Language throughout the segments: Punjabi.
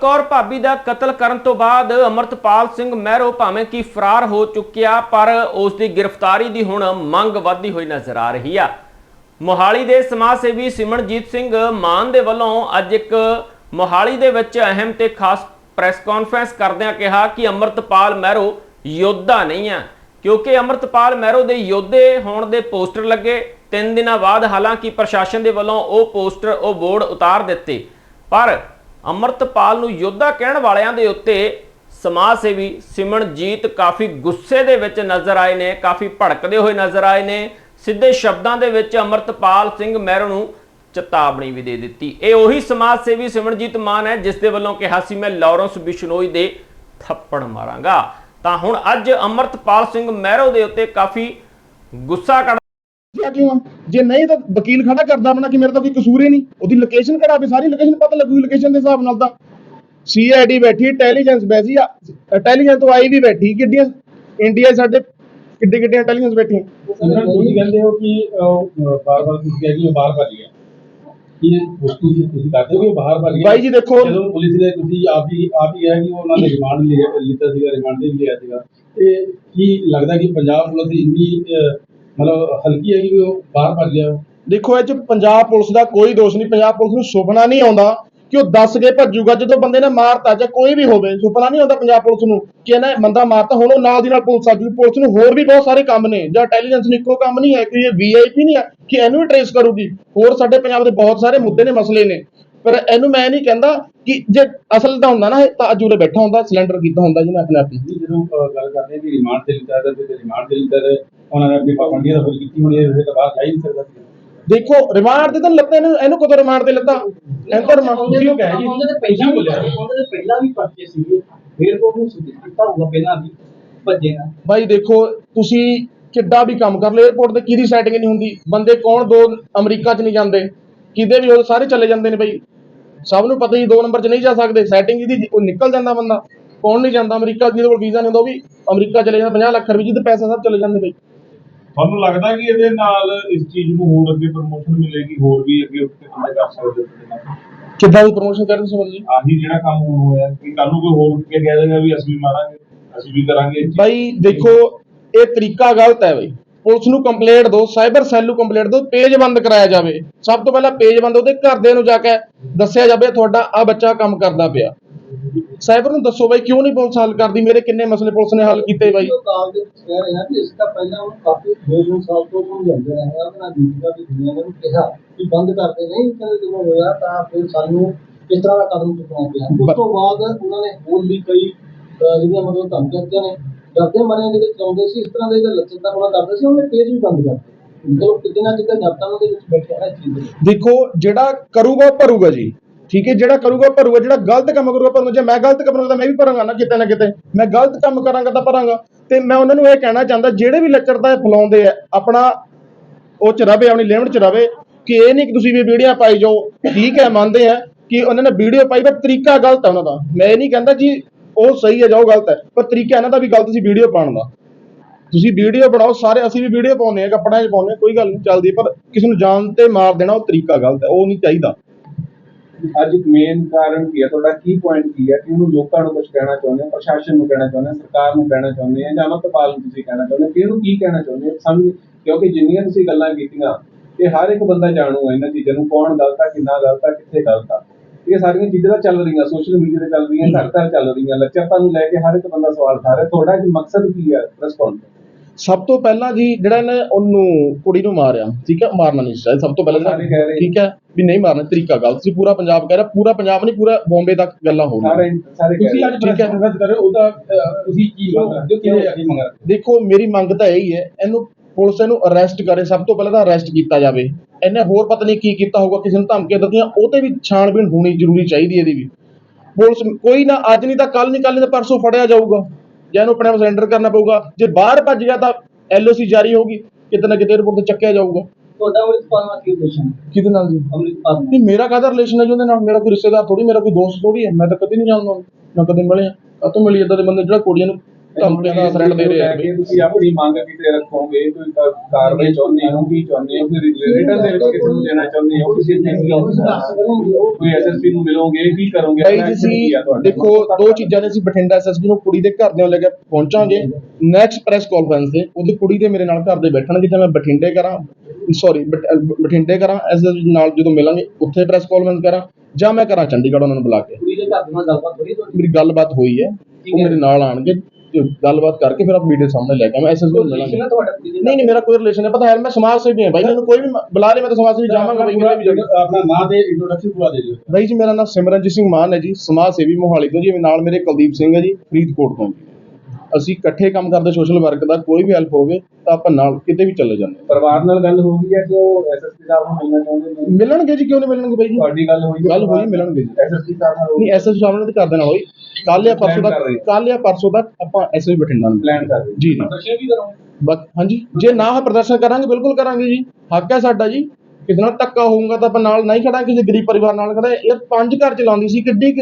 ਕੌਰ ਭਾਬੀ ਦਾ ਕਤਲ ਕਰਨ ਤੋਂ ਬਾਅਦ ਅਮਰਤਪਾਲ ਸਿੰਘ ਮਹਿਰੋ ਭਾਵੇਂ ਕਿ ਫਰਾਰ ਹੋ ਚੁੱਕਿਆ, ਪਰ ਉਸ ਦੀ ਗ੍ਰਿਫਤਾਰੀ ਦੀ ਹੁਣ ਮੰਗ ਵਧਦੀ ਹੋਈ ਨਜ਼ਰ ਆ ਰਹੀ ਆ। ਮੋਹਾਲੀ ਦੇ ਸਮਾਜ ਸੇਵੀ ਸਿਮਰਜੀਤ ਸਿੰਘ ਮਾਨ ਦੇ ਵੱਲੋਂ ਅੱਜ ਇੱਕ ਮੋਹਾਲੀ ਦੇ ਵਿੱਚ ਅਹਿਮ ਤੇ ਖਾਸ ਪ੍ਰੈਸ ਕਾਨਫਰੰਸ ਕਰਦਿਆਂ ਕਿਹਾ ਕਿ ਅਮਰਤਪਾਲ ਮਹਿਰੋ ਯੋਧਾ ਨਹੀਂ ਆ, ਕਿਉਂਕਿ ਅਮਰਤਪਾਲ ਮਹਿਰੋ ਦੇ ਯੋਧੇ ਹੋਣ ਦੇ ਪੋਸਟਰ ਲੱਗੇ। ਤਿੰਨ ਦਿਨਾਂ ਬਾਅਦ ਹਾਲਾਂਕਿ ਪ੍ਰਸ਼ਾਸਨ ਦੇ ਵੱਲੋਂ ਉਹ ਪੋਸਟਰ, ਉਹ ਬੋਰਡ ਉਤਾਰ ਦਿੱਤੇ। ਪਰ ਅਮਰਤਪਾਲ ਨੂੰ ਯੋਧਾ ਕਹਿਣ ਵਾਲਿਆਂ ਦੇ ਉੱਤੇ ਸਮਾਜ ਸੇਵੀ ਸਿਮਰਨਜੀਤ ਕਾਫੀ ਗੁੱਸੇ ਦੇ ਵਿੱਚ ਨਜ਼ਰ ਆਏ ਨੇ, ਕਾਫੀ ਭੜਕਦੇ ਹੋਏ ਨਜ਼ਰ ਆਏ ਨੇ। ਸਿੱਧੇ ਸ਼ਬਦਾਂ ਦੇ ਵਿੱਚ ਅਮਰਤਪਾਲ ਸਿੰਘ ਮਹਿਰੋ ਨੂੰ ਚੇਤਾਵਨੀ ਵੀ ਦੇ ਦਿੱਤੀ। ਇਹ ਉਹੀ ਸਮਾਜ ਸੇਵੀ ਸਿਮਰਨਜੀਤ ਮਾਨ ਹੈ ਜਿਸ ਦੇ ਵੱਲੋਂ ਕਿਹਾ ਸੀ, ਮੈਂ ਲਾਰੈਂਸ ਬਿਸ਼ਨੋਈ ਦੇ ਥੱਪੜ ਮਾਰਾਂਗਾ। ਤਾਂ ਹੁਣ ਅੱਜ ਅਮਰਤਪਾਲ ਸਿੰਘ ਮਹਿਰੋ ਦੇ ਉੱਤੇ ਕਾਫੀ ਗੁੱਸਾ ਕੱਢ ਕਿਹਾ ਕਿਉਂ? ਆ? ਜੇ ਨਹੀਂ ਤਾਂ ਵਕੀਲ ਖੜਾ ਕਰਦਾ ਆਪਣਾ ਕਿ ਮੇਰਾ ਤਾਂ ਕੋਈ ਕਸੂਰ ਹੀ ਨਹੀਂ। ਉਹਦੀ ਲੋਕੇਸ਼ਨ ਕਢਾਵੇ ਸਾਰੀ ਲੋਕੇਸ਼ਨ ਪਤਾ ਲੱਗੂ ਲੋਕੇਸ਼ਨ ਦੇ ਹਿਸਾਬ ਨਾਲ ਤਾਂ। ਸੀਆਈਡੀ ਬੈਠੀ ਇੰਟੈਲੀਜੈਂਸ ਬੈਠੀ ਆ। ਇੰਟੈਲੀਜੈਂਸ ਤੋਂ ਆਈ ਵੀ ਬੈਠੀ ਕਿੱਡੀਆਂ ਇੰਡੀਆ 'ਚ ਸਾਡੇ ਕਿੱਡੇ ਕਿੱਡੇ ਇੰਟੈਲੀਜੈਂਸ ਬੈਠੀਆਂ। ਸਿਮਰਨ ਤੁਸੀਂ ਕਹਿੰਦੇ ਹੋ ਕਿ ਬਾਰ-ਬਾਰ ਕਿ ਉਹ ਬਾਹਰ ਭੱਜ ਗਿਆ। ਕੀ ਵਸਤੂ ਜੀ ਤੁਸੀਂ ਕਰਦੇ ਹੋ ਕਿ ਬਾਹਰ ਭੱਜ ਗਿਆ? ਬਾਈ ਜੀ ਦੇਖੋ। ਜਦੋਂ ਪੁਲਿਸ ਨੇ ਤੁਸੀਂ ਆਪ ਹੀ ਆਪ ਹੀ ਹੈ ਕਿ ਉਹਨਾਂ ਨੇ ਰਿਮਾਂਡ ਲਿਆ ਲਿੱਤਾ ਸੀਗਾ ਰਿਮਾਂਡ ਵੀ ਲਿਆ ਸੀਗਾ। ਤੇ ਕੀ ਲੱਗਦਾ ਕਿ ਪੰਜਾਬ ਪੁਲਿਸ ਇੰਨੀ ਮਤਲਬ ਹਲਕੀ ਹੈ ਕਿ ਉਹ ਬਾਹਰ ਭੱਜ ਗਿਆ। ਦੇਖੋ ਇਹ 'ਚ ਪੰਜਾਬ ਪੁਲਿਸ ਦਾ ਕੋਈ ਦੋਸ਼ ਨਹੀਂ। ਪੰਜਾਬ ਪੁਲਿਸ ਨੂੰ ਸੁਪਨਾ ਨਹੀਂ ਆਉਂਦਾ ਕਿ ਉਹ ਦੱਸ ਕੇ ਭੱਜੂਗਾ। ਜਦੋਂ ਬੰਦੇ ਨੇ ਮਾਰਤਾ ਜਾਂ ਕੋਈ ਵੀ ਹੋਵੇ, ਸੁਪਨਾ ਨਹੀਂ ਆਉਂਦਾ ਪੰਜਾਬ ਪੁਲਿਸ ਨੂੰ ਕਿ ਇਹਨੇ ਬੰਦਾ ਮਾਰਤਾ। ਹੁਣ ਉਹ ਨਾਲ ਦੀ ਨਾਲ ਪੁਲਿਸ ਆ ਜੂਗੀ। ਪੁਲਿਸ ਨੂੰ ਹੋਰ ਵੀ ਬਹੁਤ ਸਾਰੇ ਕੰਮ ਨੇ। ਜਾਂ ਇੰਟੈਲੀਜੈਂਸ ਨੂੰ ਇੱਕੋ ਕੰਮ ਨਹੀਂ ਹੈ ਕਿ ਇਹ ਵੀਆਈਪੀ ਨਹੀਂ ਹੈ ਕਿ ਇਹਨੂੰ ਵੀ ਟ੍ਰੇਸ ਕਰੂਗੀ। ਹੋਰ ਸਾਡੇ ਪੰਜਾਬ ਦੇ ਬਹੁਤ ਸਾਰੇ ਮੁੱਦੇ ਨੇ, ਮਸਲੇ ਨੇ। ਪਰ ਇਹਨੂੰ ਮੈਂ ਨਹੀਂ ਕਹਿੰਦਾ ਕਿ ਜੇ ਅਸਲ ਦਾ ਹੁੰਦਾ ਨਾ, ਇਹ ਤਾਂ ਅਜੂਰੇ ਬੈਠਾ ਹੁੰਦਾ, ਸਿਲੰਡਰ ਕੀਤਾ ਹੁੰਦਾ ਜਿਹਨੇ ਆਪਣੇ ਆਪ ਜਦੋਂ ਗੱਲ ਕਰਦੇ ਹਾਂ ਕਿ ਰਿਮਾਂਡ ਤੇ ਲਿੱਤਾ ਤੇ ਰਿਮਾਂਡ ਤੇ ਲਿੱਤਾ ਉਹਨਾਂ ਨੇ ਆਪਣੀ ਪਾਬੰਦੀਆਂ ਦਾ ਫੁੱਲ ਕੀਤੀ ਹੋਣੀ ਹੈ ਫਿਰ ਤਾਂ ਬਾਹਰ ਜਾ ਹੀ ਨਹੀਂ ਸਕਦਾ ਸੀ। ਦੇਖੋ ਰਿਮਾਂਡ ਤੇ ਤਾਂ ਲੱਤਾ ਇਹਨੂੰ ਇਹਨੂੰ ਕਦੋਂ ਰਿਮਾਂਡ ਤੇ ਲੱਤਾ ਇਹਨੂੰ ਤਾਂ ਰਿਮਾਂਡ ਤੁਸੀਂ ਉਹ ਕਹਿ ਜੀ। ਉਹਦੇ ਤੇ ਪਹਿਲਾਂ ਵੀ ਬੋਲਿਆ। ਉਹਦੇ ਤੇ ਪਹਿਲਾਂ ਵੀ ਪਰਚੇ ਸੀਗੇ। ਫਿਰ ਉਹ ਨੂੰ ਕੀਤਾ ਹੋਊਗਾ ਪਹਿਲਾਂ ਵੀ ਭੱਜੇ ਨਾ। ਭਾਈ ਦੇਖੋ ਤੁਸੀਂ ਕਿੱਡਾ ਵੀ ਕੰਮ ਕਰ ਲਓ 에어ਪੋਰਟ ਤੇ ਕਿਹਦੀ ਸੈਟਿੰਗ ਨਹੀਂ ਹੁੰਦੀ? ਬੰਦੇ ਕੌਣ? ਦੋ ਅਮਰੀਕਾ 'ਚ ਨਹੀਂ ਜਾਂਦੇ। ਕਿਤੇ ਵੀ ਉਹ ਸਾਰੇ ਚਲੇ ਜਾਂਦੇ ਨੇ ਭਾਈ ਸਭ ਨੂੰ ਪਤਾ ਹੀ ਦੋ ਨੰਬਰ 'ਚ ਨਹੀਂ ਜਾ ਸਕਦੇ। ਸੈਟਿੰਗ ਜਿਹਦੀ ਉਹ ਨਿਕਲ ਜਾਂਦਾ ਬੰਦਾ। ਕੌਣ ਨਹੀਂ ਜਾਂਦਾ? ਅਮਰੀਕਾ ਜਿਹਦੇ ਕੋਲ ਵੀਜ਼ਾ ਨਹੀਂ ਹੁੰਦਾ ਉਹ ਵੀ ਅਮਰੀਕਾ ਚਲੇ ਜਾਂਦਾ 50 ਲੱਖ ਰੁਪਏ ਜਿਹਦੇ ਪੈਸੇ ਸਭ ਚਲੇ ਜਾਂਦੇ ਭਾਈ ਤੁਹਾਨੂੰ ਲੱਗਦਾ ਕਿ ਇਹਦੇ ਨਾਲ ਇਸ ਚੀਜ਼ ਨੂੰ ਹੋਰ ਅੱਗੇ ਪ੍ਰਮੋਸ਼ਨ ਮਿਲੇਗੀ ਹੋਰ ਵੀ ਅੱਗੇ ਉੱਤੇ ਕੰਮ ਕਰ ਸਕਦੇ ਹੋ? ਕਿੱਦਾਂ ਦੀ ਪ੍ਰੋਮੋਸ਼ਨ ਕਰਨ ਸਮਝ ਜੀ ਆਹੀ ਜਿਹੜਾ ਕੰਮ ਹੁਣ ਹੋਇਆ ਕਿ ਕੱਲ ਨੂੰ ਕੋਈ ਹੋਰ ਕੇ ਕਹਿ ਦੇਗਾ ਵੀ ਅਸੀਂ ਵੀ ਮਾਰਾਂਗੇ ਅਸੀਂ ਵੀ ਕਰਾਂਗੇ। ਭਾਈ ਦੇਖੋ ਇਹ ਤਰੀਕਾ ਗਲਤ ਹੈ ਭਾਈ ਪੁਲਿਸ ਨੂੰ ਕੰਪਲੇਂਟ ਦਿਓ ਸਾਈਬਰ ਸੈੱਲ ਨੂੰ ਕੰਪਲੇਂਟ ਦਿਓ ਪੇਜ ਬੰਦ ਕਰਾਇਆ ਜਾਵੇ ਸਭ ਤੋਂ ਪਹਿਲਾਂ ਪੇਜ ਬੰਦ ਉਹਦੇ ਘਰਦਿਆਂ ਨੂੰ ਜਾ ਕੇ ਦੱਸਿਆ ਜਾਵੇ ਤੁਹਾਡਾ ਆ ਬੱਚਾ ਕੰਮ ਕਰਦਾ ਪਿਆ ਸਾਈਬਰ ਨੂੰ ਦੱਸੋ ਬਾਈ ਕਿਉਂ ਨਹੀਂ ਪੁਲਿਸ ਹੱਲ ਕਰਦੀ? ਮੇਰੇ ਕਿੰਨੇ ਮਸਲੇ ਪੁਲਿਸ ਨੇ ਹੱਲ ਕੀਤੇ ਬਾਈ? ਕਾਲ ਦੇ ਵਿੱਚ ਕਹਿ ਰਹੇ ਹਾਂ ਕਿ ਇਸ ਦਾ ਪਹਿਲਾਂ ਉਹ ਕਾਫੀ ਦੋ ਦੋ ਸਾਲ ਤੋਂ ਸਮਝਾਉਂਦੇ ਰਹੇ ਆ। ਉਹਨਾਂ ਦੀਪਿਕਾ ਦੀ ਦੁਨੀਆ ਨੇ ਉਹਨੂੰ ਕਿਹਾ ਕਿ ਬੰਦ ਕਰਦੇ ਨਹੀਂ ਕਹਿੰਦੇ ਜਦੋਂ ਹੋਇਆ ਤਾਂ ਫਿਰ ਸਾਨੂੰ ਇਸ ਤਰ੍ਹਾਂ ਦਾ ਕਦਮ ਚੁੱਕਣਾ ਪਿਆ। ਉਸ ਤੋਂ ਬਾਅਦ ਉਹਨਾਂ ਨੇ ਹੋਰ ਵੀ ਕਈ ਅਹ, ਜਿਹੜੀਆਂ ਮਤਲਬ ਧਮਕੀਆਂ ਦਿੱਤੀਆਂ ਨੇ ਡਰਦੇ ਮਰੇ ਜਿਹੜੇ ਚਾਹੁੰਦੇ ਸੀ ਇਸ ਤਰ੍ਹਾਂ ਦੇ ਜਿਹੜੇ ਲੱਚਰਤਾ ਹੋਣਾ ਕਰਦੇ ਸੀ ਉਹਨੇ ਪੇਜ ਵੀ ਬੰਦ ਕਰਤੇ ਚਲੋ ਕਿਤੇ ਨਾ ਕਿਤੇ ਜਨਤਾ ਦੇ ਵਿੱਚ ਬੈਠੇ ਹੈ ਚੀਜ਼ ਦੇ ਦੇਖੋ ਜਿਹੜਾ ਕਰੂਗਾ ਉਹ ਭਰੂਗਾ ਜੀ। ਠੀਕ ਹੈ, ਜਿਹੜਾ ਕਰੂਗਾ ਭਰੂਗਾ, ਜਿਹੜਾ ਗਲਤ ਕੰਮ ਕਰੂਗਾ ਭਰੂਗਾ। ਜੇ ਮੈਂ ਗਲਤ ਕੰਮ ਕਰਾਂਗਾ ਤਾਂ ਮੈਂ ਵੀ ਭਰਾਂਗਾ ਨਾ ਕਿਤੇ ਨਾ ਕਿਤੇ। ਮੈਂ ਗਲਤ ਕੰਮ ਕਰਾਂਗਾ ਤਾਂ ਭਰਾਂਗਾ। ਤੇ ਮੈਂ ਉਹਨਾਂ ਨੂੰ ਇਹ ਕਹਿਣਾ ਚਾਹੁੰਦਾ, ਜਿਹੜੇ ਵੀ ਲੱਚਰਤਾ ਇਹ ਫੈਲਾਉਂਦੇ ਆ, ਆਪਣਾ ਉਹ ਚ ਰਵੇ, ਆਪਣੀ ਲਿਮਟ ਚ ਰਵੇ, ਕਿ ਇਹ ਨਹੀਂ ਕਿ ਤੁਸੀਂ ਵੀ ਵੀਡੀਓ ਪਾਈ ਜਾਓ। ਠੀਕ ਹੈ, ਮੰਨਦੇ ਆ ਕਿ ਉਹਨਾਂ ਨੇ ਵੀਡੀਓ ਪਾਈ, ਪਰ ਤਰੀਕਾ ਗਲਤ ਹੈ ਉਹਨਾਂ ਦਾ। ਮੈਂ ਇਹ ਨਹੀਂ ਕਹਿੰਦਾ ਜੀ, ਉਹ ਸਹੀ ਹੈ ਜਾਂ ਉਹ ਗਲਤ ਹੈ, ਪਰ ਤਰੀਕਾ ਇਹਨਾਂ ਦਾ ਵੀ ਗਲਤ ਸੀ ਵੀਡੀਓ ਪਾਉਣ ਦਾ। ਤੁਸੀਂ ਵੀਡੀਓ ਬਣਾਓ, ਸਾਰੇ ਅਸੀਂ ਵੀ ਵੀਡੀਓ ਪਾਉਂਦੇ ਆ ਕੱਪੜਿਆਂ 'ਚ ਪਾਉਂਦੇ ਆ ਕੋਈ ਗੱਲ ਨਹੀਂ, ਚੱਲਦੀ ਪਰ ਕਿਸੇ ਨੂੰ ਜਾਨ ਤੇ ਮਾਰ ਦੇਣਾ, ਉਹ ਤਰੀਕਾ ਗਲਤ ਹੈ, ਉਹ ਨਹੀਂ ਚਾਹੀਦਾ। ਅੱਜ ਮੇਨ ਕਾਰਨ ਕੀ ਹੈ? ਤੁਹਾਡਾ ਕੀ ਪੁਆਇੰਟ ਕੀ ਹੈ ਕਿ ਉਹਨੂੰ ਲੋਕਾਂ ਨੂੰ ਕੁਝ ਕਹਿਣਾ ਚਾਹੁੰਦੇ ਹੋ, ਪ੍ਰਸ਼ਾਸਨ ਨੂੰ ਕਹਿਣਾ ਚਾਹੁੰਦੇ ਹੋ, ਸਰਕਾਰ ਨੂੰ ਕਹਿਣਾ ਚਾਹੁੰਦੇ ਹੋ ਜਾਂ ਅਮਰਤਪਾਲ ਨੂੰ ਤੁਸੀਂ ਕਹਿਣਾ ਚਾਹੁੰਦੇ ਹੋ? ਕਿ ਇਹਨੂੰ ਕੀ ਕਹਿਣਾ ਚਾਹੁੰਦੇ ਹੋ? ਸਮਝ ਕਿਉਂਕਿ ਜਿੰਨੀਆਂ ਤੁਸੀਂ ਗੱਲਾਂ ਕੀਤੀਆਂ ਇਹ ਹਰ ਇੱਕ ਬੰਦਾ ਜਾਣੂ ਹੈ ਇਹਨਾਂ ਚੀਜ਼ਾਂ ਨੂੰ, ਕੌਣ ਗਲਤ ਆ, ਕਿੰਨਾ ਗਲਤ ਆ, ਕਿੱਥੇ ਗਲਤ ਆ। ਇਹ ਸਾਰੀਆਂ ਚੀਜ਼ਾਂ ਤਾਂ ਚੱਲ ਰਹੀਆਂ ਸੋਸ਼ਲ ਮੀਡੀਆ ਤੇ ਚੱਲ ਰਹੀਆਂ ਘਰ ਘਰ ਚੱਲ ਰਹੀਆਂ, ਲੱਚਰਤਾ ਨੂੰ ਲੈ ਕੇ ਹਰ ਇੱਕ ਬੰਦਾ ਸਵਾਲ ਉਠਾ ਰਿਹਾ। ਤੁਹਾਡਾ ਕੀ ਮਕਸਦ ਕੀ ਹੈ ਰਿਸਪੌਂਸ ਸਭ ਤੋਂ ਪਹਿਲਾਂ ਜੀ ਜਿਹੜਾ ਇਹਨੇ ਉਹਨੂੰ ਕੁੜੀ ਨੂੰ ਮਾਰਿਆ ਠੀਕ ਹੈ? ਮਾਰਨਾ ਨਹੀਂ ਚਾਹੀਦਾ ਸਭ ਤੋਂ ਪਹਿਲਾਂ ਸਾਰੇ ਕਹਿ ਰਹੇ। ਠੀਕ ਹੈ? ਵੀ ਨਹੀਂ ਮਾਰਨਾ ਤਰੀਕਾ ਗਲਤ ਸੀ ਪੂਰਾ ਪੰਜਾਬ ਕਹਿ ਰਿਹਾ ਪੂਰਾ ਪੰਜਾਬ ਨਹੀਂ ਪੂਰਾ ਬੰਬੇ ਤੱਕ ਗੱਲਾਂ ਹੋ ਰਹੀਆਂ। ਸਾਰੇ ਕਹਿ ਤੁਸੀਂ ਰਹੇ। ਅੱਜ ਪ੍ਰੈਸ ਕਾਨਫਰੰਸ ਕਰ ਰਹੇ ਹੋ ਉਹਦਾ ਅਹ, ਤੁਸੀਂ ਕੀ ਮੰਗ ਰੱਖਦੇ ਹੋ? ਕਿਹਦੇ ਅੱਗੇ ਮੰਗ ਰੱਖਦੇ ਦੇਖੋ ਮੇਰੀ ਮੰਗ ਤਾਂ ਇਹੀ ਹੈ ਇਹਨੂੰ ਪੁਲਿਸ ਇਹਨੂੰ ਅਰੈਸਟ ਕਰੇ ਸਭ ਤੋਂ ਪਹਿਲਾਂ ਤਾਂ ਅਰੈਸਟ ਕੀਤਾ ਜਾਵੇ। ਇਹਨੇ ਹੋਰ ਪਤਾ ਨਹੀਂ ਕੀ ਕੀਤਾ ਹੋਊਗਾ ਕਿਸੇ ਨੂੰ ਧਮਕੀਆਂ ਦਿੱਤੀਆਂ ਉਹ ਤੇ ਵੀ ਛਾਣਬੀਣ ਹੋਣੀ ਜ਼ਰੂਰੀ ਚਾਹੀਦੀ ਹੈ ਇਹਦੀ ਵੀ। ਪੁਲਿਸ ਕੋਈ ਨਾ ਅੱਜ ਨਹੀਂ ਤਾਂ ਕੱਲ ਨਹੀਂ ਕੱਲ ਨਹੀਂ ਤਾਂ ਪਰਸੋਂ ਫੜਿਆ ਜਾਊਗਾ। ਜਾਂ ਇਹਨੂੰ ਆਪਣੇ ਆਪ ਸਰੈਂਡਰ ਕਰਨਾ ਪਊਗਾ। ਜੇ ਬਾਹਰ ਭੱਜ ਗਿਆ ਤਾਂ ਐਲਓਸੀ ਜਾਰੀ ਹੋਊਗੀ। ਕਿਤੇ ਨਾ ਕਿਤੇ ਰਿਪੋਰਟ ਤੇ ਚੱਕਿਆ ਜਾਊਗਾ। ਤੁਹਾਡਾ ਅੰਮ੍ਰਿਤਪਾਲ ਨਾਲ ਕੀ ਰਿਲੇਸ਼ਨ ਕਿਹਦੇ ਨਾਲ ਜੀ? ਅੰਮ੍ਰਿਤਪਾਲ ਨਾਲ। ਨਹੀਂ ਮੇਰਾ ਕਾਹਦਾ ਰਿਲੇਸ਼ਨ ਹੈ ਜੀ ਉਹਦੇ ਨਾਲ? ਮੇਰਾ ਕੋਈ ਰਿਸ਼ਤੇਦਾਰ ਥੋੜੀ ਮੇਰਾ ਕੋਈ ਦੋਸਤ ਥੋੜੀ ਹੈ। ਮੈਂ ਤਾਂ ਕਦੇ ਨਹੀਂ ਜਾਣਦਾ ਉਹਨੂੰ। ਨਾ ਕਦੇ ਮਿਲਿਆ। ਕਾਹਤੋਂ ਮਿਲੀ? ਏਦਾਂ ਦੇ ਬੰਦੇ ਜਿਹੜਾ ਕੁੜੀਆਂ ਨੂੰ ਧਮਕੀਆਂ ਦਾ ਥ੍ਰੈਟ ਦੇ ਰਹੇ ਆ? ਕਿ ਤੁਸੀਂ ਆਪਣੀ ਮੰਗ ਕਿਤੇ ਰੱਖੋਗੇ ਕੋਈ ਕਾਰਵਾਈ ਚਾਹੁੰਦੇ ਹੋ ਕੀ ਚਾਹੁੰਦੇ ਹੋ ਕੋਈ ਰਿਟਰਨ ਦੇ ਵਿੱਚ ਕਿਸੇ ਨੂੰ ਦੇਣਾ ਚਾਹੁੰਦੇ ਹੋ ਕਿਸੇ ਚੀਜ਼ ਦੀ ਕੋਈ ਐਸਐਸਪੀ ਨੂੰ ਮਿਲੋਗੇ ਕੀ ਕਰੋਗੇ? ਦੇਖੋ ਦੋ ਚੀਜ਼ਾਂ ਨੇ ਅਸੀਂ ਬਠਿੰਡਾ ਐਸਐਸਪੀ ਨੂੰ ਕੁੜੀ ਦੇ ਘਰ ਦੇ ਲੈ ਕੇ ਪਹੁੰਚਾਂਗੇ। ਨੈਕਸਟ ਪ੍ਰੈਸ ਕਾਨਫਰੰਸ ਤੇ ਉਹਦੀ ਕੁੜੀ ਦੇ ਮੇਰੇ ਨਾਲ ਘਰ ਦੇ ਬੈਠਣਗੇ ਜਾਂ ਮੈਂ ਬਠਿੰਡੇ ਕਰਾਂ। ਸੌਰੀ ਬਠਿੰਡੇ ਕਰਾਂ ਐਸਐਸਪੀ ਨਾਲ ਜਦੋਂ ਮਿਲਾਂਗੇ ਉੱਥੇ ਪ੍ਰੈਸ ਕਾਨਫਰੰਸ ਕਰਾਂ ਜਾਂ ਮੈਂ ਕਰਾਂ ਚੰਡੀਗੜ੍ਹ ਉਹਨਾਂ ਨੂੰ ਬੁਲਾ ਕੇ। ਕੁੜੀ ਦੇ ਘਰ ਨਾਲ ਗੱਲਬਾਤ ਹੋਈ ਤੁਹਾਡੀ? ਮੇਰੀ ਗੱਲਬਾਤ ਹੋਈ ਹੈ ਉਹ ਮੇਰੇ ਨਾਲ ਆਣਗੇ। ਤੇ ਗੱਲਬਾਤ ਕਰਕੇ ਫਿਰ ਆਪ ਵੀਡੀਓ ਸਾਹਮਣੇ ਲੈ ਕੇ ਮੈਂ ਐਸਐਸਪੀ ਨੂੰ ਮਿਲਾਂਗੇ। ਨਹੀਂ ਨਹੀਂ ਮੇਰਾ ਕੋਈ ਰਿਲੇਸ਼ਨ ਨਹੀਂ ਪਤਾ ਹੈ ਮੈਂ ਸਮਾਜ ਸੇਵੀ ਹਾਂ ਭਾਈ ਮੈਨੂੰ ਕੋਈ ਵੀ ਬੁਲਾ ਲੇ ਮੈਂ ਤਾਂ ਸਮਾਜ ਸੇਵੀ ਜਾਵਾਂਗਾ ਭਾਈ ਕਿਤੇ ਵੀ ਜਾਵਾਂਗਾ ਆਪਣਾ ਨਾਂ ਤੇ ਇੰਟਰੋਡਕਸ਼ਨ ਪੂਰਾ ਦੇ ਦਿਓ। ਬਾਈ ਜੀ ਮੇਰਾ ਨਾਮ ਸਿਮਰਨਜੀਤ ਸਿੰਘ ਮਾਨ ਹੈ ਜੀ ਸਮਾਜ ਸੇਵੀ ਮੋਹਾਲੀ ਤੋਂ ਜੀ ਨਾਲ ਮੇਰੇ ਕੁਲਦੀਪ ਸਿੰਘ ਹੈ ਜੀ ਫਰੀਦਕੋਟ ਤੋਂ ਅਸੀਂ ਇਕੱਠੇ ਕੰਮ ਕਰਦੇ ਸੋਸ਼ਲ ਵਰਕ ਦਾ ਕੋਈ ਵੀ ਹੈਲਪ ਹੋਵੇ ਤਾਂ ਆਪਾਂ ਨਾਲ ਕਿਤੇ ਵੀ ਚਲੇ ਜਾਂਦੇ ਹਾਂ। ਪਰਿਵਾਰ ਨਾਲ ਗੱਲ ਹੋ ਗਈ ਹੈ ਕਿ ਉਹ ਐਸਐਸਪੀ ਸਾਹਿਬ ਨੂੰ ਮਿਲਣਾ ਚਾਹੁੰਦੇ ਨੇ? ਮਿਲਣਗੇ ਜੀ ਕਿਉਂ ਨਹੀਂ ਮਿਲਣਗੇ ਬਾਈ ਜੀ? ਤੁਹਾਡੀ ਗੱਲ ਹੋਈ ਗੱਲ ਹੋਈ, ਮਿਲਣਗੇ ਜੀ। ਐਸਐਸਪੀ ਸਾਹਿਬ ਨਾਲ ਨਹੀਂ ਐਸਐਸ ਸਾਹਮਣੇ ਤੇ ਕਰ ਦੇਣਾ ਹੋਈ। ਕੱਲ ਜਾਂ ਪਰਸੋਂ ਰਹੇ। ਕੱਲ ਜਾਂ ਪਰਸੋਂ ਤੱਕ ਆਪਾਂ ਐਸਐਸ ਬਠਿੰਡਾ ਨੂੰ ਪਲਾਨ ਕਰ ਰਹੇ। ਜੀ। ਜੀ ਵੀ ਬਸ ਹਾਂਜੀ। ਜੇ ਨਾ ਹੈ ਪ੍ਰਦਰਸ਼ਨ ਕਰਾਂਗੇ ਬਿਲਕੁਲ ਕਰਾਂਗੇ ਜੀ। ਹੱਕ ਹੈ ਸਾਡਾ ਜੀ। ਕਿਸੇ ਨਾਲ ਧੱਕਾ ਹੋਊਗਾ ਤਾਂ ਆਪਾਂ ਨਾਲ ਨਹੀਂ ਖੜਾਂਗੇ ਕਿਸੇ ਗਰੀਬ ਪਰਿਵਾਰ ਨਾਲ ਖੜਾ ਇਹ ਪੰਜ ਘਰ ਚਲਾਉਂਦੀ ਸੀ ਕਿੱਡੀ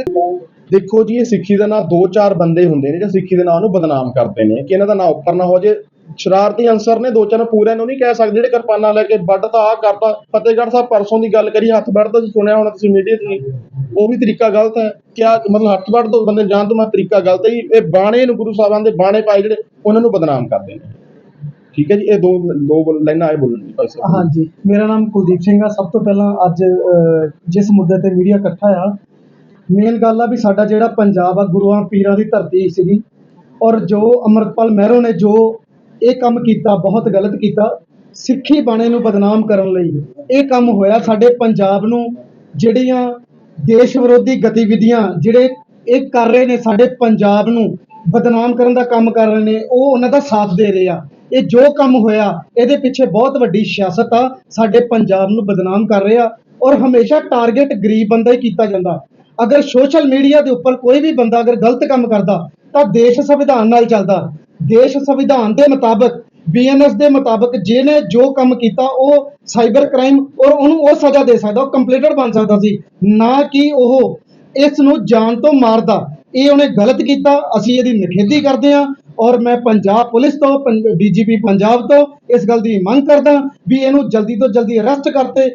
ਦੇਖੋ ਜੀ ਇਹ ਸਿੱਖੀ ਦਾ ਨਾਂ ਦੋ ਚਾਰ ਬੰਦੇ ਹੁੰਦੇ ਨੇ ਜੋ ਸਿੱਖੀ ਦੇ ਨਾਂ ਨੂੰ ਬਦਨਾਮ ਕਰਦੇ ਨੇ। ਕਿ ਇਹਨਾਂ ਦਾ ਨਾਂ ਉੱਪਰ ਨਾ ਹੋ ਜੇ ਸ਼ਰਾਰਤੀ ਅਨਸਰ ਨੇ ਦੋ ਚਾਰ ਪੂਰਿਆਂ ਨੂੰ ਨਹੀਂ ਕਹਿ ਸਕਦੇ ਜਿਹੜੇ ਕਿਰਪਾਨਾਂ ਲੈ ਕੇ ਵੱਢ ਆ ਕਰਤਾ। ਫਤਿਹਗੜ੍ਹ ਸਾਹਿਬ ਪਰਸੋਂ ਦੀ ਗੱਲ ਕਰੀ ਹੱਥ ਵੱਢਦਾ ਤੁਸੀਂ ਸੁਣਿਆ ਹੋਣਾ ਤੁਸੀਂ ਮੀਡੀਆ 'ਚ ਉਹ ਵੀ ਤਰੀਕਾ ਗਲਤ ਹੈ। ਕਿਆ ਮਤਲਬ ਹੱਥ ਵੱਢ ਦੋ ਬੰਦੇ ਜਾਣ ਤੋਂ ਮਾ ਤਰੀਕਾ ਗਲਤ ਹੈ ਜੀ। ਇਹ ਬਾਣੇ ਨੂੰ ਗੁਰੂ ਸਾਹਿਬਾਨ ਦੇ ਬਾਣੇ ਪਾਏ ਜਿਹੜੇ ਉਹਨਾਂ ਨੂੰ ਬਦਨਾਮ ਕਰਦੇ ਨੇ। ਠੀਕ ਹੈ ਜੀ ਇਹ ਦੋ ਦੋ ਲਾਈਨਾਂ ਆਏ ਬੋਲਣ ਦੀ ਭਾਈ ਹਾਂਜੀ ਮੇਰਾ ਨਾਮ ਕੁਲਦੀਪ ਸਿੰਘ ਆ। ਸਭ ਤੋਂ ਪਹਿਲਾਂ ਅੱਜ ਅਹ, ਜਿਸ ਮੁੱਦੇ ਤੇ ਮੀਡੀਆ ਇਕੱਠਾ ਆ ਮੇਨ ਗੱਲ ਆ ਵੀ ਸਾਡਾ ਜਿਹੜਾ ਪੰਜਾਬ ਆ ਗੁਰੂਆਂ ਪੀਰਾਂ ਦੀ ਧਰਤੀ ਸੀਗੀ। ਔਰ ਜੋ ਅਮਰਤਪਾਲ ਮਹਿਰੋ ਨੇ ਜੋ ਇਹ ਕੰਮ ਕੀਤਾ, ਬਹੁਤ ਗਲਤ ਕੀਤਾ। ਸਿੱਖੀ ਬਾਣੇ ਨੂੰ ਬਦਨਾਮ ਕਰਨ ਲਈ ਇਹ ਕੰਮ ਹੋਇਆ। ਸਾਡੇ ਪੰਜਾਬ ਨੂੰ ਜਿਹੜੀਆਂ ਦੇਸ਼ ਵਿਰੋਧੀ ਗਤੀਵਿਧੀਆਂ ਜਿਹੜੇ ਇਹ ਕਰ ਰਹੇ ਨੇ, ਸਾਡੇ ਪੰਜਾਬ ਨੂੰ ਬਦਨਾਮ ਕਰਨ ਦਾ ਕੰਮ ਕਰ ਰਹੇ ਨੇ, ਉਹ ਉਹਨਾਂ ਦਾ ਸਾਥ ਦੇ ਰਹੇ ਆ। ਇਹ ਜੋ ਕੰਮ ਹੋਇਆ, ਇਹਦੇ ਪਿੱਛੇ ਬਹੁਤ ਵੱਡੀ ਸਿਆਸਤ ਆ। ਸਾਡੇ ਪੰਜਾਬ ਨੂੰ ਬਦਨਾਮ ਕਰ ਰਿਹਾ ਔਰ ਹਮੇਸ਼ਾ ਟਾਰਗੇਟ ਗਰੀਬ ਬੰਦਾ ਹੀ ਕੀਤਾ ਜਾਂਦਾ। ਅਗਰ ਸੋਸ਼ਲ ਮੀਡੀਆ ਦੇ ਉੱਪਰ ਕੋਈ ਵੀ ਬੰਦਾ ਅਗਰ ਗਲਤ ਕੰਮ ਕਰਦਾ, ਤਾਂ ਦੇਸ਼ ਸੰਵਿਧਾਨ ਨਾਲ ਚੱਲਦਾ। ਦੇਸ਼ ਸੰਵਿਧਾਨ ਦੇ ਮੁਤਾਬਕ ਬੀਐਨਐਸ ਦੇ ਮੁਤਾਬਕ ਜਿਹਨੇ ਜੋ ਕੰਮ ਕੀਤਾ ਉਹ ਸਾਈਬਰ ਕ੍ਰਾਈਮ ਔਰ ਉਹਨੂੰ ਉਹ ਸਜ਼ਾ ਦੇ ਸਕਦਾ, ਉਹ ਕੰਪਲੀਟਡ ਬਣ ਸਕਦਾ ਸੀ। ਨਾ ਕਿ ਉਹ ਇਸ ਨੂੰ ਜਾਨ ਤੋਂ ਮਾਰਦਾ। ਇਹ ਉਹਨੇ ਗਲਤ ਕੀਤਾ, ਅਸੀਂ ਇਹਦੀ ਨਿਖੇਧੀ ਕਰਦੇ ਹਾਂ ਔਰ ਮੈਂ ਪੰਜਾਬ ਪੁਲਿਸ ਤੋਂ ਡੀਜੀਪੀ ਪੰਜਾਬ ਤੋਂ ਇਸ ਗੱਲ ਦੀ ਮੰਗ ਕਰਦਾ ਵੀ ਇਹਨੂੰ ਜਲਦੀ ਤੋਂ ਜਲਦੀ ਅਰੈਸਟ ਕਰਤੇ,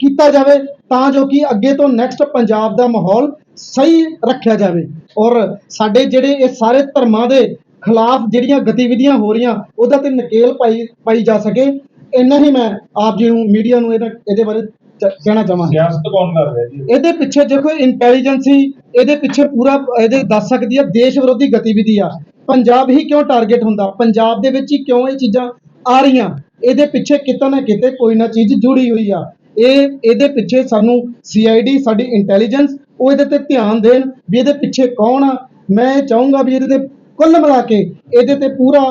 ਕੀਤਾ ਜਾਵੇ ਤਾਂ ਜੋ ਕਿ ਅੱਗੇ ਤੋਂ ਨੈਕਸਟ ਪੰਜਾਬ ਦਾ ਮਾਹੌਲ ਸਹੀ ਰੱਖਿਆ ਜਾਵੇ। ਔਰ ਸਾਡੇ ਜਿਹੜੇ ਇਹ ਸਾਰੇ ਧਰਮਾਂ ਦੇ ਖਿਲਾਫ ਜਿਹੜੀਆਂ ਗਤੀਵਿਧੀਆਂ ਹੋ ਰਹੀਆਂ ਉਹਦਾ ਤੇ ਨਕੇਲ ਪਾਈ ਪਾਈ ਜਾ ਸਕੇ। ਇੰਨਾ ਹੀ ਮੈਂ ਆਪ ਜੀ ਨੂੰ ਮੀਡੀਆ ਨੂੰ ਇਹਦਾ ਇਹਦੇ ਬਾਰੇ ਚ- ਕਹਿਣਾ ਚਾਹਾਂਗਾ। ਸਿਆਸਤ ਕੌਣ ਕਰ ਰਿਹਾ ਜੀ? ਇਹਦੇ ਪਿੱਛੇ ਦੇਖੋ ਇੰਟੈਲੀਜੈਂਸੀ ਇਹਦੇ ਪਿੱਛੇ ਪੂਰਾ ਇਹਦੇ ਦੱਸ ਸਕਦੀ ਹੈ ਦੇਸ਼ ਵਿਰੋਧੀ ਗਤੀਵਿਧੀ ਆ। ਪੰਜਾਬ ਹੀ ਕਿਉਂ ਟਾਰਗੇਟ ਹੁੰਦਾ? ਪੰਜਾਬ ਦੇ ਵਿੱਚ ਹੀ ਕਿਉਂ ਇਹ ਚੀਜ਼ਾਂ ਆ ਰਹੀਆਂ? ਇਹਦੇ ਪਿੱਛੇ ਕਿਤੇ ਨਾ ਕਿਤੇ ਕੋਈ ਨਾ ਚੀਜ਼ ਜੁੜੀ ਹੋਈ ਆ। ਇਹ ਇਹਦੇ ਪਿੱਛੇ ਸਾਨੂੰ ਸੀਆਈਡੀ ਸਾਡੀ ਇੰਟੈਲੀਜੈਂਸ ਉਹ ਇਹਦੇ ਤੇ ਧਿਆਨ ਦੇਣ ਵੀ ਇਹਦੇ ਪਿੱਛੇ ਕੌਣ ਆ। ਮੈਂ ਚਾਹੂੰਗਾ ਵੀ ਇਹਦੇ ਤੇ ਕੁੱਲ ਮਿਲਾ ਕੇ ਇਹਦੇ ਤੇ ਪੂਰਾ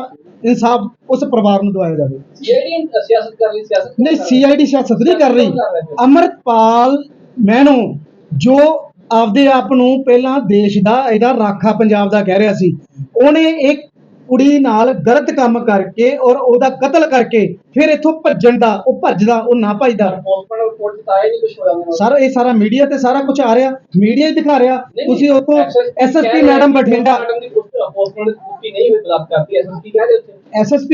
ਇਨਸਾਫ ਉਸ ਪਰਿਵਾਰ ਨੂੰ ਦਵਾਇਆ ਜਾਵੇ। ਜਿਹੜੀ ਸਿਆਸਤ ਕਰ ਰਹੀ ਸਿਆਸਤ ਨਹੀਂ ਸੀਆਈਡੀ ਸਿਆਸਤ ਨਹੀਂ ਕਰ ਰਹੀ। ਅਮਰਪਾਲ ਮੈਨੂ ਜੋ ਆਪਦੇ ਆਪ ਨੂੰ ਪਹਿਲਾਂ ਦੇਸ਼ ਦਾ ਇਹਦਾ ਰਾਖਾ ਪੰਜਾਬ ਦਾ ਕਹਿ ਰਿਹਾ ਸੀ ਉਹਨੇ ਇੱਕ ਕੁੜੀ ਨਾਲ ਗਲਤ ਕੰਮ ਕਰਕੇ ਔਰ ਉਹਦਾ ਕਤਲ ਕਰਕੇ ਫਿਰ ਇੱਥੋਂ ਭੱਜਣ ਦਾ ਉਹ ਭੱਜਦਾ ਉਹ ਨਾ ਭੱਜਦਾ। ਪੋਸਟਮਾਰਟਮ ਰਿਪੋਰਟ ਚ ਤਾਂ ਆਇਆ ਨਹੀਂ ਕੁਝ ਹੋਇਆ ਉਹਨਾਂ ਨਾਲ ਸਰ ਇਹ ਸਾਰਾ ਮੀਡੀਆ ਤੇ ਸਾਰਾ ਕੁਝ ਆ ਰਿਹਾ। ਮੀਡੀਆ ਹੀ ਦਿਖਾ ਰਿਹਾ। ਤੁਸੀਂ ਉੱਥੋਂ ਐਸਐਸਪੀ ਮੈਡਮ ਬਠਿੰਡਾ ਪੋਸਟਮਾਰਟਮ ਦੀ ਪੁਸ਼ਟੀ ਪੋਸਟਮਾਰਟਮ ਦੀ ਪੁਸ਼ਟੀ ਨਹੀਂ ਹੋਈ ਬਲਾਕ ਕਰਦੀ ਐਸਐਸਪੀ ਕਹਿ ਰਹੇ ਉੱਥੇ। ਐਸਐਸਪੀ